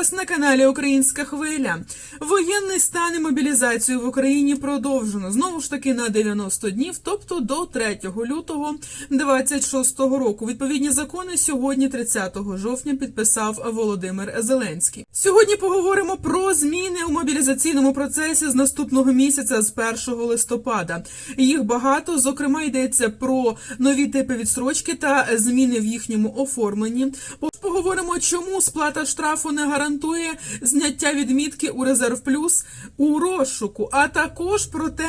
вас на каналі Українська Хвиля. Воєнний стан і мобілізацію в Україні продовжено знову ж таки на 90 днів, тобто до 3 лютого 26 року. Відповідні закони сьогодні, 30 жовтня, підписав Володимир Зеленський. Сьогодні поговоримо про зміни у мобілізаційному процесі з наступного місяця, з 1 листопада. Їх багато. Зокрема, йдеться про нові типи відсрочки та зміни в їхньому оформленні. Поговоримо, чому сплата штрафу не гарантує зняття відмітки у резерв плюс у розшуку, а також про те,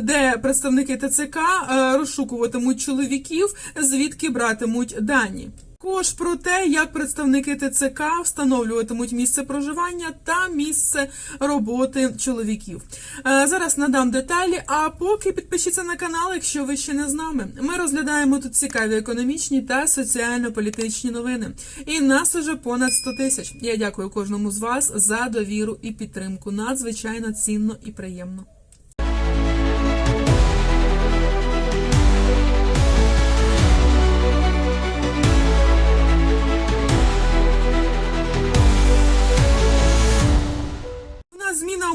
де представники ТЦК е, розшукуватимуть чоловіків, звідки братимуть дані. Також про те, як представники ТЦК встановлюватимуть місце проживання та місце роботи чоловіків. Е, Зараз надам деталі. А поки підпишіться на канал, якщо ви ще не з нами. Ми розглядаємо тут цікаві економічні та соціально-політичні новини. І нас уже понад 100 тисяч. Я дякую кожному з вас за довіру і підтримку. Надзвичайно цінно і приємно.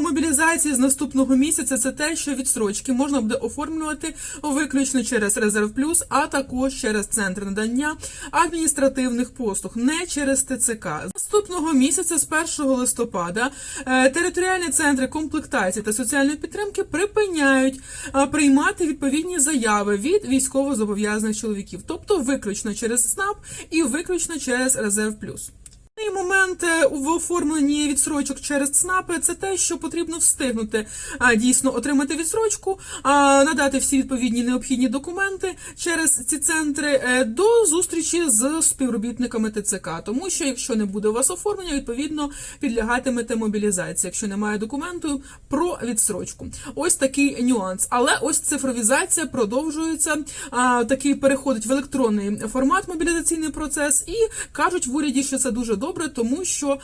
Мобілізації з наступного місяця це те, що відстрочки можна буде оформлювати виключно через резерв плюс, а також через центр надання адміністративних послуг, не через ТЦК. З наступного місяця, з 1 листопада, е, територіальні центри комплектації та соціальної підтримки припиняють е, приймати відповідні заяви від військовозобов'язаних чоловіків, тобто виключно через СНАП і виключно через резерв плюс. І момент е, в оформленні відсрочок через ЦНАПи це те, що потрібно встигнути дійсно отримати відсрочку, надати всі відповідні необхідні документи через ці центри е, до зустрічі з співробітниками ТЦК. Тому що якщо не буде у вас оформлення, відповідно підлягатимете мобілізації, якщо немає документу про відсрочку. Ось такий нюанс. Але ось цифровізація продовжується. Такий переходить в електронний формат мобілізаційний процес, і кажуть в уряді, що це дуже добре, тому що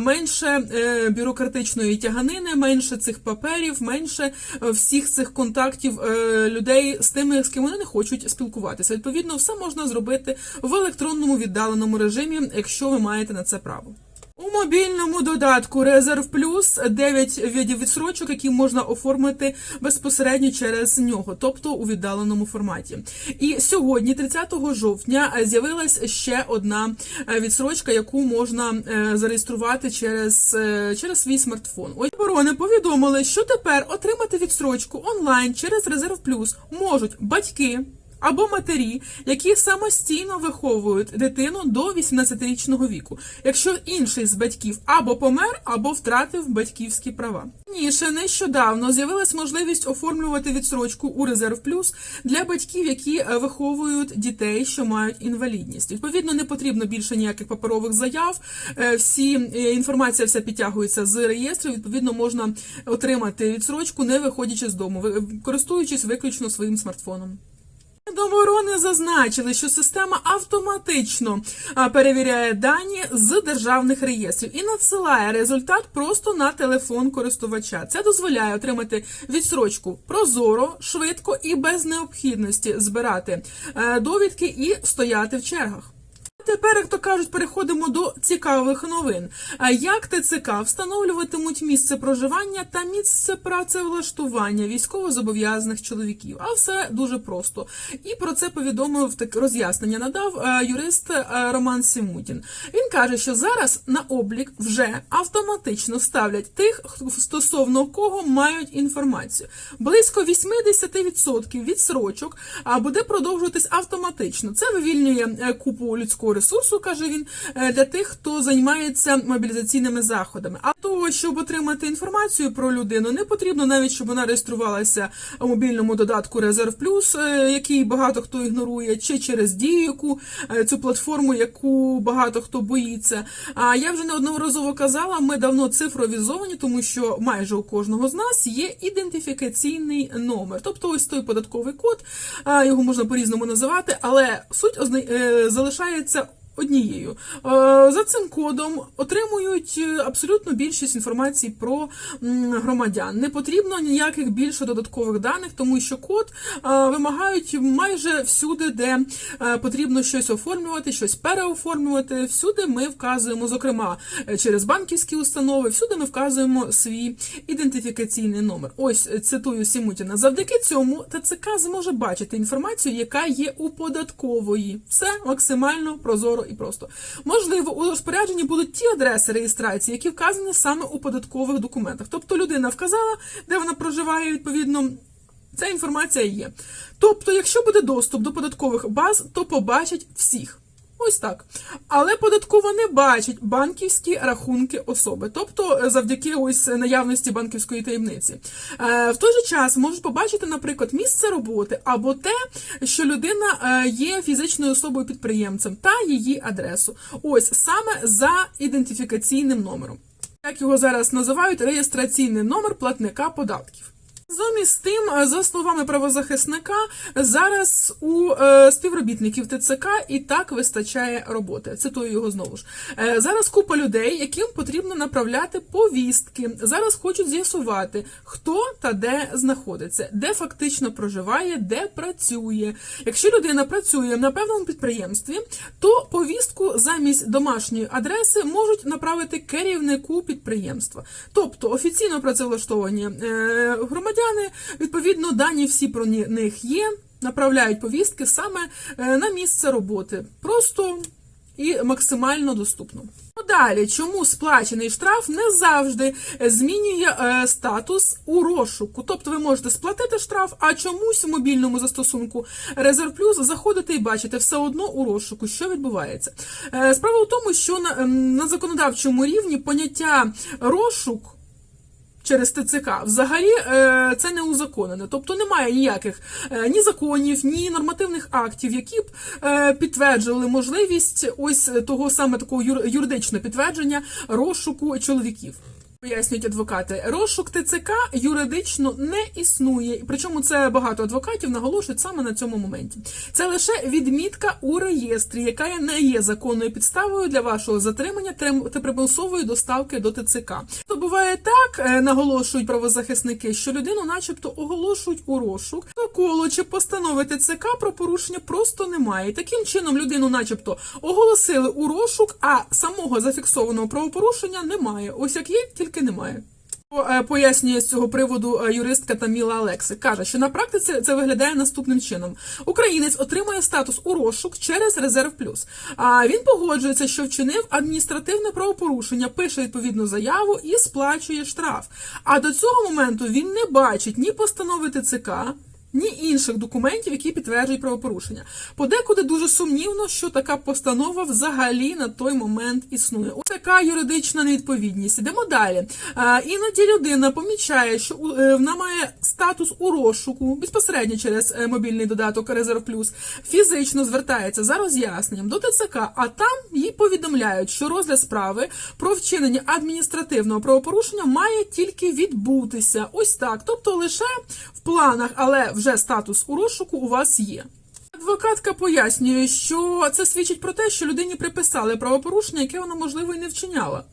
менше е, бюрократичної тяганини, менше цих паперів, менше е, всіх цих контактів е, людей з тими, з ким вони не хочуть спілкуватися. Відповідно, все можна зробити в електронному віддаленому режимі, якщо ви маєте на це право. У мобільному додатку Резерв Плюс 9 видів відсрочок, які можна оформити безпосередньо через нього, тобто у віддаленому форматі. І сьогодні, 30 жовтня, з'явилась ще одна е, відсрочка, яку можна е, зареєструвати через, е, через свій смартфон. Ось оборони повідомили, що тепер отримати відсрочку онлайн через Резерв Плюс можуть батьки. Або матері, які самостійно виховують дитину до 18-річного віку, якщо інший з батьків або помер, або втратив батьківські права. Ніше нещодавно з'явилась можливість оформлювати відсрочку у резерв плюс для батьків, які е, виховують дітей, що мають інвалідність. Відповідно, не потрібно більше ніяких паперових заяв. Е, Всі е, інформація вся підтягується з реєстру. Відповідно, можна отримати відсрочку, не виходячи з дому, користуючись виключно своїм смартфоном. Доморони зазначили, що система автоматично перевіряє дані з державних реєстрів і надсилає результат просто на телефон користувача. Це дозволяє отримати відсрочку прозоро, швидко і без необхідності збирати е, довідки і стояти в чергах. Тепер, як то кажуть, переходимо до цікавих новин. Як ТЦК встановлюватимуть місце проживання та місце працевлаштування військовозобов'язаних чоловіків? А все дуже просто. І про це повідомив так роз'яснення. Надав е, юрист е, Роман Сімутін. Він каже, що зараз на облік вже автоматично ставлять тих, хто- стосовно кого мають інформацію. Близько 80% відсрочок а, буде продовжуватись автоматично. Це вивільнює е, купу людського ресурсу, каже він, е, для тих, хто займається мобілізаційними заходами. А того, щоб отримати інформацію про людину, не потрібно навіть, щоб вона реєструвалася у мобільному додатку Резерв Плюс, е, який багато хто ігнорує, чи через дію, е, цю платформу, яку багато хто боїться. А я вже неодноразово казала, ми давно цифровізовані, тому що майже у кожного з нас є ідентифікаційний номер, тобто ось той податковий код, його можна по-різному називати, але суть залишається однією. Е, За цим кодом отримують е, абсолютно більшість інформації про громадян. Не потрібно ніяких більше додаткових даних, тому що код е, вимагають майже всюди, де потрібно щось оформлювати, щось переоформлювати. Всюди ми вказуємо, зокрема через банківські установи, всюди ми вказуємо свій ідентифікаційний номер. Ось цитую Сімутіна. Завдяки цьому ТЦК зможе бачити інформацію, яка є у податкової. Все максимально прозоро і просто. Можливо, у розпорядженні будуть ті адреси реєстрації, які вказані саме у податкових документах. Тобто людина вказала, де вона проживає, відповідно. Ця інформація є. Тобто, якщо буде доступ до податкових баз, то побачать всіх. Ось так. Але податкова не бачить банківські рахунки особи, тобто е, завдяки ось наявності банківської таємниці. Е, В той же час можуть побачити, наприклад, місце роботи або те, що людина е, є фізичною особою підприємцем та її адресу. Ось саме за ідентифікаційним номером. Як його зараз називають, реєстраційний номер платника податків. Замість тим, е, за словами правозахисника, зараз у е, співробітників ТЦК і так вистачає роботи. Цитую його знову ж. Е, зараз купа людей, яким потрібно направляти повістки. Зараз хочуть з'ясувати, хто та де знаходиться, де фактично проживає, де працює. Якщо людина працює на певному підприємстві, то повістку замість домашньої адреси можуть направити керівнику підприємства. Тобто офіційно працевлаштовані е, громадяни, відповідно, дані всі про них є, направляють повістки саме е, на місце роботи. Просто і максимально доступно. Ну, Далі, чому сплачений штраф не завжди змінює е, статус у розшуку? Тобто ви можете сплатити штраф, а чомусь у мобільному застосунку Резерв Плюс заходите і бачите все одно у розшуку, що відбувається. Е, справа в тому, що ем, на законодавчому рівні поняття розшук через ТЦК взагалі е, це не узаконене. Тобто немає ніяких е, ні законів, ні нормативних актів, які б е, підтверджували можливість ось того саме такого юр- юридичного підтвердження розшуку чоловіків. Пояснюють адвокати, розшук ТЦК юридично не існує, причому це багато адвокатів наголошують саме на цьому моменті. Це лише відмітка у реєстрі, яка не є законною підставою для вашого затримання трим- та примусової доставки до ТЦК. То буває так, е, наголошують правозахисники, що людину, начебто, оголошують у розшук, протоколу чи постанови ТЦК про порушення просто немає. Таким чином людину, начебто, оголосили у розшук, а самого зафіксованого правопорушення немає. Ось як є, тільки немає. Е, Пояснює з цього приводу е, юристка Таміла Алекси. Каже, що на практиці це виглядає наступним чином: українець отримує статус у розшук через резерв плюс. А він погоджується, що вчинив адміністративне правопорушення, пише відповідну заяву і сплачує штраф. А до цього моменту він не бачить ні постанови ТЦК. Ні інших документів, які підтверджують правопорушення. Подекуди дуже сумнівно, що така постанова взагалі на той момент існує. Ось така юридична невідповідність. Ідемо далі. Іноді людина помічає, що е, вона має статус у розшуку безпосередньо через е, мобільний додаток Резерв Плюс, фізично звертається за роз'ясненням до ТЦК, а там їй повідомляють, що розгляд справи про вчинення адміністративного правопорушення має тільки відбутися. Ось так, тобто лише в планах, але вже статус у розшуку у вас є. Адвокатка пояснює, що це свідчить про те, що людині приписали правопорушення, яке вона можливо і не вчиняла.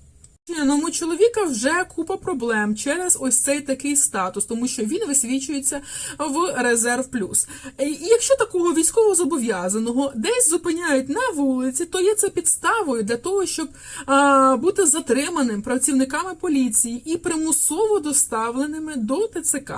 Чином, чоловіка вже купа проблем через ось цей такий статус, тому що він висвічується в резерв плюс. І якщо такого військовозобов'язаного десь зупиняють на вулиці, то є це підставою для того, щоб а, бути затриманим працівниками поліції і примусово доставленими до ТЦК.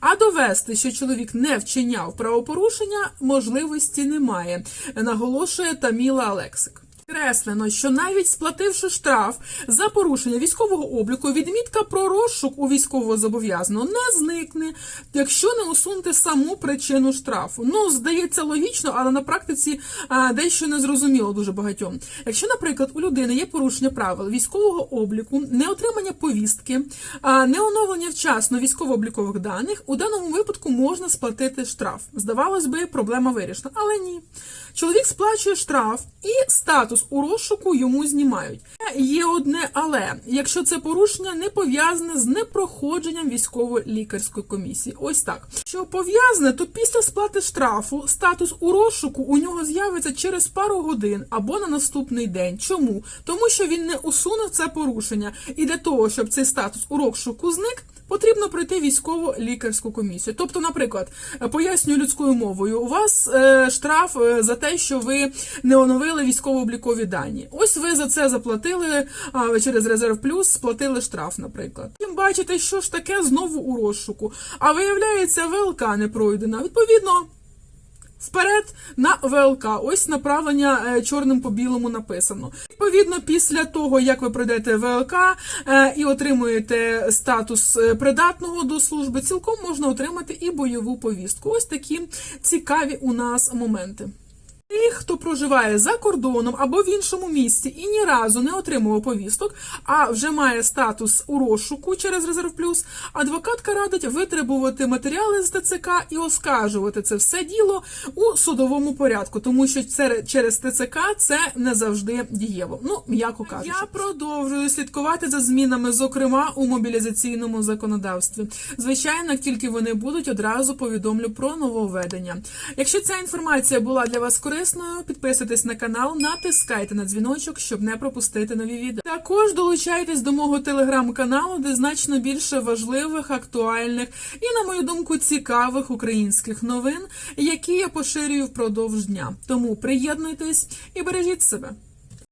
А довести, що чоловік не вчиняв правопорушення, можливості немає, наголошує Таміла Алексик. Креслено, що навіть сплативши штраф за порушення військового обліку, відмітка про розшук у військовозобов'язаного не зникне, якщо не усунути саму причину штрафу. Ну, здається, логічно, але на практиці а, дещо не зрозуміло дуже багатьом. Якщо, наприклад, у людини є порушення правил військового обліку, неотримання повістки, а, неоновлення вчасно військово-облікових даних, у даному випадку можна сплатити штраф. Здавалось би, проблема вирішена, але ні. Чоловік сплачує штраф і статус статус у розшуку йому знімають. Є одне але якщо це порушення не пов'язане з непроходженням військово-лікарської комісії. Ось так. Що пов'язане, то після сплати штрафу статус у розшуку у нього з'явиться через пару годин або на наступний день. Чому? Тому що він не усунув це порушення, і для того, щоб цей статус у розшуку зник. Потрібно пройти військово-лікарську комісію. Тобто, наприклад, пояснюю людською мовою, у вас е, штраф е, за те, що ви не оновили військово-облікові дані. Ось ви за це заплатили через резерв плюс, сплатили штраф, наприклад. Тим бачите, що ж таке знову у розшуку. А виявляється, ВЛК не пройдена. Відповідно. Вперед на ВЛК. Ось направлення е, чорним по білому написано. Відповідно, після того, як ви пройдете ВЛК е, і отримуєте статус е, придатного до служби, цілком можна отримати і бойову повістку. Ось такі цікаві у нас моменти. Тих, хто проживає за кордоном або в іншому місці і ні разу не отримував повісток, а вже має статус у розшуку через резерв плюс, адвокатка радить витребувати матеріали з ТЦК і оскаржувати це все діло у судовому порядку, тому що це через ТЦК це не завжди дієво. Ну, м'яко кажучи. Я продовжую слідкувати за змінами, зокрема у мобілізаційному законодавстві. Звичайно, тільки вони будуть, одразу повідомлю про нововведення. Якщо ця інформація була для вас корисною, підписуйтесь на канал, натискайте на дзвіночок, щоб не пропустити нові відео. Також долучайтесь до мого телеграм-каналу, де значно більше важливих, актуальних і, на мою думку, цікавих українських новин, які я поширюю впродовж дня. Тому приєднуйтесь і бережіть себе.